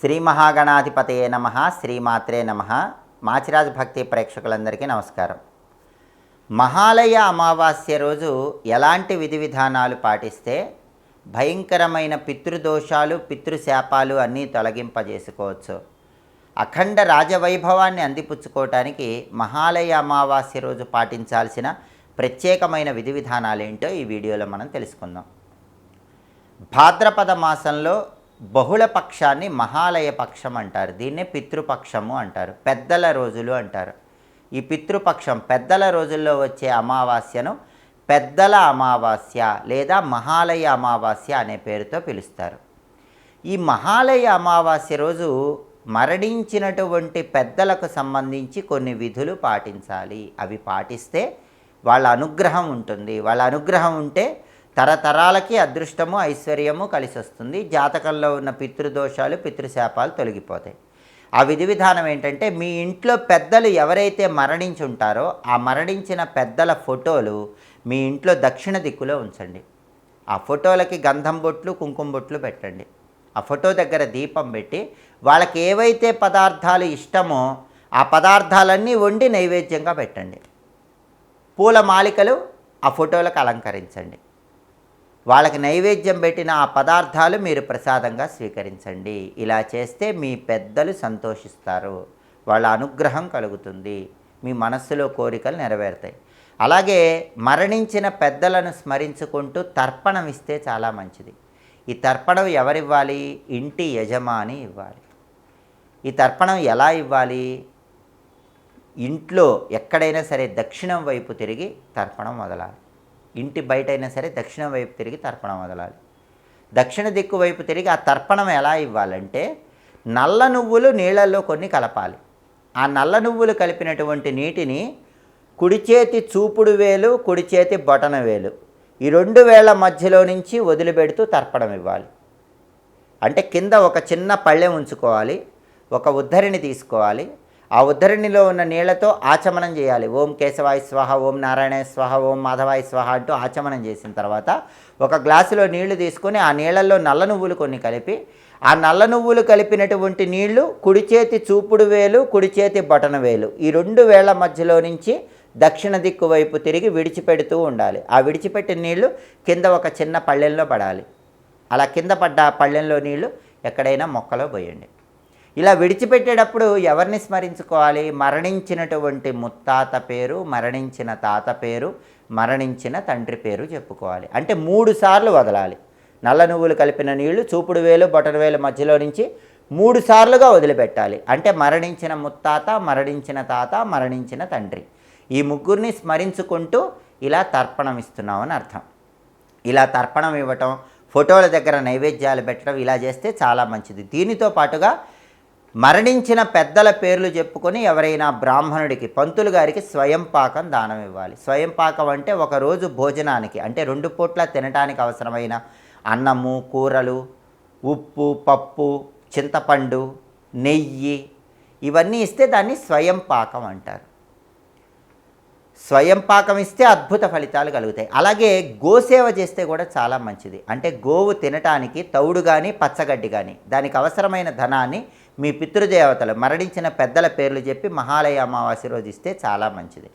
శ్రీ మహాగణాధిపతయే నమ శ్రీమాత్రే నమ. మాచిరాజు భక్తి ప్రేక్షకులందరికీ నమస్కారం. మహాలయ అమావాస్య రోజు ఎలాంటి విధి విధానాలు పాటిస్తే భయంకరమైన పితృదోషాలు పితృశాపాలు అన్నీ తొలగింపజేసుకోవచ్చు. అఖండ రాజవైభవాన్ని అందిపుచ్చుకోవటానికి మహాలయ అమావాస్య రోజు పాటించాల్సిన ప్రత్యేకమైన విధి విధానాలు ఏంటో ఈ వీడియోలో మనం తెలుసుకుందాం. భాద్రపద మాసంలో బహుళ పక్షాన్ని మహాలయ పక్షం అంటారు. దీన్నే పితృపక్షము అంటారు. పెద్దల రోజులు అంటారు. ఈ పితృపక్షం పెద్దల రోజుల్లో వచ్చే అమావాస్యను పెద్దల అమావాస్య లేదా మహాలయ అమావాస్య అనే పేరుతో పిలుస్తారు. ఈ మహాలయ అమావాస్య రోజు మరణించినటువంటి పెద్దలకు సంబంధించి కొన్ని విధులు పాటించాలి. అవి పాటిస్తే వాళ్ళ అనుగ్రహం ఉంటుంది. వాళ్ళ అనుగ్రహం ఉంటే తరతరాలకి అదృష్టము ఐశ్వర్యము కలిసి వస్తుంది జాతకంలో ఉన్న పితృదోషాలు పితృశాపాలు తొలగిపోతాయి. ఆ విధి విధానం ఏంటంటే మీ ఇంట్లో పెద్దలు ఎవరైతే మరణించి ఉంటారో ఆ మరణించిన పెద్దల ఫోటోలు మీ ఇంట్లో దక్షిణ దిక్కులో ఉంచండి. ఆ ఫోటోలకి గంధం బొట్లు కుంకుమ బొట్లు పెట్టండి. ఆ ఫోటో దగ్గర దీపం పెట్టి వాళ్ళకి ఏవైతే పదార్థాలు ఇష్టమో ఆ పదార్థాలన్నీ వండి నైవేద్యంగా పెట్టండి. పూల మాలికలు ఆ ఫోటోలకు అలంకరించండి. వాళ్ళకి నైవేద్యం పెట్టిన ఆ పదార్థాలు మీరు ప్రసాదంగా స్వీకరించండి. ఇలా చేస్తే మీ పెద్దలు సంతోషిస్తారు. వాళ్ళ అనుగ్రహం కలుగుతుంది. మీ మనస్సులో కోరికలు నెరవేరుతాయి. అలాగే మరణించిన పెద్దలను స్మరించుకుంటూ తర్పణం ఇస్తే చాలా మంచిది. ఈ తర్పణం ఎవరివ్వాలి? ఇంటి యజమాని ఇవ్వాలి. ఈ తర్పణం ఎలా ఇవ్వాలి? ఇంట్లో ఎక్కడైనా సరే దక్షిణం వైపు తిరిగి తర్పణం మొదలాలి ఇంటి బయట అయినా సరే దక్షిణం వైపు తిరిగి తర్పణం వదలాలి. దక్షిణ దిక్కు వైపు తిరిగి ఆ తర్పణం ఎలా ఇవ్వాలంటే నల్ల నువ్వులు నీళ్ళల్లో కొన్ని కలపాలి. ఆ నల్ల నువ్వులు కలిపినటువంటి నీటిని కుడి చేతి చూపుడు వేలు కుడి చేతి బొటన వేలు ఈ రెండు వేళ్ళ మధ్యలో నుంచి వదిలిపెడుతూ తర్పణం ఇవ్వాలి. అంటే కింద ఒక చిన్న పళ్ళెం ఉంచుకోవాలి ఒక ఉద్దరిని తీసుకోవాలి ఆ ఉద్ధరణిలో ఉన్న నీళ్ళతో ఆచమనం చేయాలి. ఓం కేశవాయ స్వాహ ఓం నారాయణ స్వాహ ఓం మాధవాయ స్వాహ అంటూ ఆచమనం చేసిన తర్వాత ఒక గ్లాసులో నీళ్ళు తీసుకొని ఆ నీళ్ళల్లో నల్ల నువ్వులు కొన్ని కలిపి ఆ నల్ల నువ్వులు కలిపినటువంటి నీళ్ళు కుడి చేతి చూపుడు వేలు కుడి చేతి బటన వేలు. ఈ రెండు వేళ్ళ మధ్యలో నుంచి దక్షిణ దిక్కు వైపు తిరిగి విడిచిపెడుతూ ఉండాలి. ఆ విడిచిపెట్టిన నీళ్ళు కింద ఒక చిన్న పళ్ళెంలో పడాలి. అలా కింద పడ్డ ఆ పళ్ళెంలో నీళ్ళు ఎక్కడైనా మొక్కలో పోయండి. ఇలా విడిచిపెట్టేటప్పుడు ఎవరిని స్మరించుకోవాలి? మరణించినటువంటి ముత్తాత పేరు మరణించిన తాత పేరు మరణించిన తండ్రి పేరు చెప్పుకోవాలి. అంటే మూడు సార్లు వదలాలి. నల్ల నువ్వులు కలిపిన నీళ్ళు చూపుడు వేలు బొటన వేలు మధ్యలో నుంచి మూడు సార్లుగా వదిలిపెట్టాలి. అంటే మరణించిన ముత్తాత మరణించిన తాత మరణించిన తండ్రి. ఈ ముగ్గురిని స్మరించుకుంటూ ఇలా తర్పణం ఇస్తున్నామని అర్థం. ఇలా తర్పణం ఇవ్వటం ఫోటోల దగ్గర నైవేద్యాలు పెట్టడం ఇలా చేస్తే చాలా మంచిది. దీనితో పాటుగా మరణించిన పెద్దల పేర్లు చెప్పుకొని ఎవరైనా బ్రాహ్మణుడికి పంతులు గారికి స్వయం పాకం దానం ఇవ్వాలి. స్వయం పాకం అంటే ఒకరోజు భోజనానికి అంటే రెండు పూట్ల తినడానికి అవసరమైన అన్నము కూరలు ఉప్పు పప్పు చింతపండు నెయ్యి ఇవన్నీ ఇస్తే దాన్ని స్వయం పాకం అంటారు. స్వయం పాకం ఇస్తే అద్భుత ఫలితాలు కలుగుతాయి. అలాగే గోసేవ చేస్తే కూడా చాలా మంచిది. అంటే గోవు తినటానికి తౌడు కానీ పచ్చగడ్డి కానీ దానికి అవసరమైన ధనాన్ని మీ పితృదేవతలు మరణించిన పెద్దల పేర్లు చెప్పి మహాలయ అమావాస్య రోజు ఇస్తే చాలా మంచిది.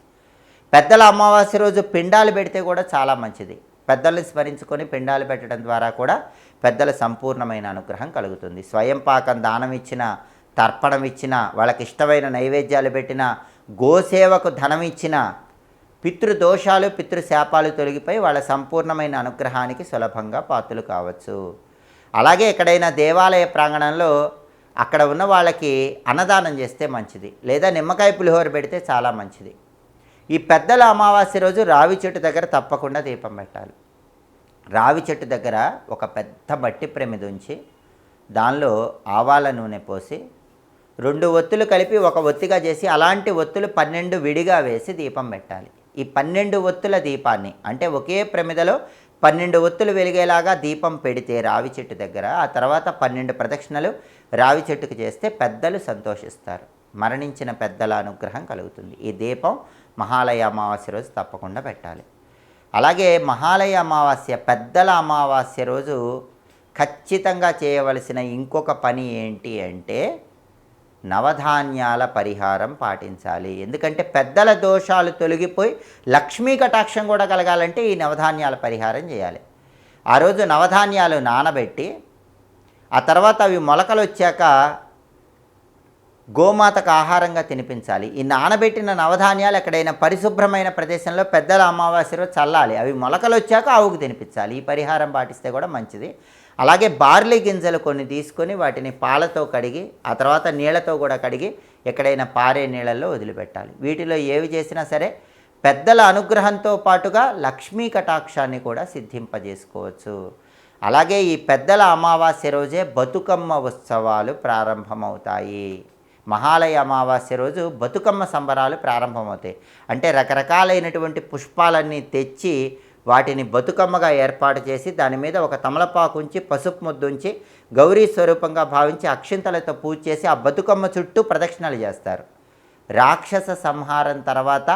పెద్దల అమావాస్య రోజు పిండాలు పెడితే కూడా చాలా మంచిది. పెద్దల్ని స్మరించుకొని పిండాలు పెట్టడం ద్వారా కూడా పెద్దల సంపూర్ణమైన అనుగ్రహం కలుగుతుంది. స్వయం పాకం దానం ఇచ్చిన తర్పణం ఇచ్చిన వాళ్ళకి ఇష్టమైన నైవేద్యాలు పెట్టిన గోసేవకు ధనం ఇచ్చిన పితృదోషాలు పితృశాపాలు తొలగిపోయి వాళ్ళ సంపూర్ణమైన అనుగ్రహానికి సులభంగా పాత్రలు కావచ్చు. అలాగే ఎక్కడైనా దేవాలయ ప్రాంగణంలో అక్కడ ఉన్న వాళ్ళకి అన్నదానం చేస్తే మంచిది. లేదా నిమ్మకాయ పులిహోర పెడితే చాలా మంచిది. ఈ పెద్దల అమావాస్య రోజు రావి చెట్టు దగ్గర తప్పకుండా దీపం పెట్టాలి. రావి చెట్టు దగ్గర ఒక పెద్ద మట్టి ప్రమిది ఉంచి దానిలో ఆవాల నూనె పోసి రెండు ఒత్తులు కలిపి ఒక ఒత్తిగా చేసి అలాంటి ఒత్తులు పన్నెండు విడిగా వేసి దీపం పెట్టాలి. ఈ పన్నెండు ఒత్తుల దీపాన్ని అంటే ఒకే ప్రమిదలో పన్నెండు ఒత్తులు వెలిగేలాగా దీపం పెడితే రావి చెట్టు దగ్గర ఆ తర్వాత పన్నెండు ప్రదక్షిణలు రావి చెట్టుకు చేస్తే పెద్దలు సంతోషిస్తారు. మరణించిన పెద్దల అనుగ్రహం కలుగుతుంది. ఈ దీపం మహాలయ అమావాస్య రోజు తప్పకుండా పెట్టాలి. అలాగే మహాలయ అమావాస్య పెద్దల అమావాస్య రోజు ఖచ్చితంగా చేయవలసిన ఇంకొక పని ఏంటి అంటే నవధాన్యాల పరిహారం పాటించాలి. ఎందుకంటే పెద్దల దోషాలు తొలగిపోయి లక్ష్మీ కటాక్షం కూడా కలగాలంటే ఈ నవధాన్యాల పరిహారం చేయాలి. ఆ రోజు నవధాన్యాలు నానబెట్టి ఆ తర్వాత అవి మొలకలు వచ్చాక గోమాతకు ఆహారంగా తినిపించాలి. ఈ నానబెట్టిన నవధాన్యాలు ఎక్కడైనా పరిశుభ్రమైన ప్రదేశంలో పెద్దల అమావాస్యలో చల్లాలి. అవి మొలకలు వచ్చాక ఆవుకు తినిపించాలి. ఈ పరిహారం పాటిస్తే కూడా మంచిది. అలాగే బార్లీ గింజలు కొన్ని తీసుకొని వాటిని పాలతో కడిగి ఆ తర్వాత నీళ్ళతో కూడా కడిగి ఎక్కడైనా పారే నీళ్ళల్లో వదిలిపెట్టాలి. వీటిలో ఏవి చేసినా సరే పెద్దల అనుగ్రహంతో పాటుగా లక్ష్మీ కటాక్షాన్ని కూడా సిద్ధింపజేసుకోవచ్చు. అలాగే ఈ పెద్దల అమావాస్య రోజే బతుకమ్మ ఉత్సవాలు ప్రారంభమవుతాయి. మహాలయ అమావాస్య రోజు బతుకమ్మ సంబరాలు ప్రారంభమవుతాయి. అంటే రకరకాలైనటువంటి పుష్పాలన్నీ తెచ్చి వాటిని బతుకమ్మగా ఏర్పాటు చేసి దాని మీద ఒక తమలపాకు ఉంచి పసుపు ముద్దుంచి గౌరీ స్వరూపంగా భావించి అక్షింతలతో పూజ చేసి ఆ బతుకమ్మ చుట్టూ ప్రదక్షిణలు చేస్తారు. రాక్షస సంహారం తర్వాత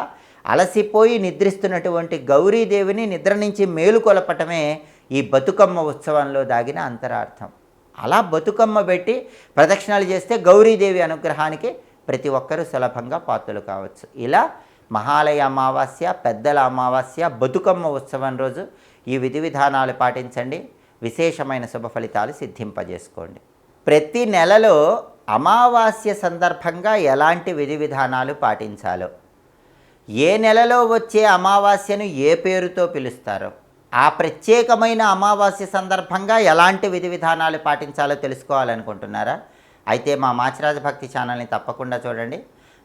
అలసిపోయి నిద్రిస్తున్నటువంటి గౌరీదేవిని నిద్ర నుంచి మేలుకొలపటమే ఈ బతుకమ్మ ఉత్సవంలో దాగిన అంతరార్థం. అలా బతుకమ్మ పెట్టి ప్రదక్షిణలు చేస్తే గౌరీదేవి అనుగ్రహానికి ప్రతి ఒక్కరూ సులభంగా పాత్రలు కావచ్చు. ఇలా మహాలయ అమావాస్య పెద్దల అమావాస్య బతుకమ్మ ఉత్సవం రోజు ఈ విధి విధానాలు పాటించండి. విశేషమైన శుభ ఫలితాలు సిద్ధింపజేసుకోండి. ప్రతి నెలలో అమావాస్య సందర్భంగా ఎలాంటి విధి విధానాలు పాటించాలో ఏ నెలలో వచ్చే అమావాస్యను ఏ పేరుతో పిలుస్తారో ఆ ప్రత్యేకమైన అమావాస్య సందర్భంగా ఎలాంటి విధి విధానాలు పాటించాలో తెలుసుకోవాలనుకుంటున్నారా? అయితే మా మాచిరాజ భక్తి ఛానల్ని తప్పకుండా చూడండి.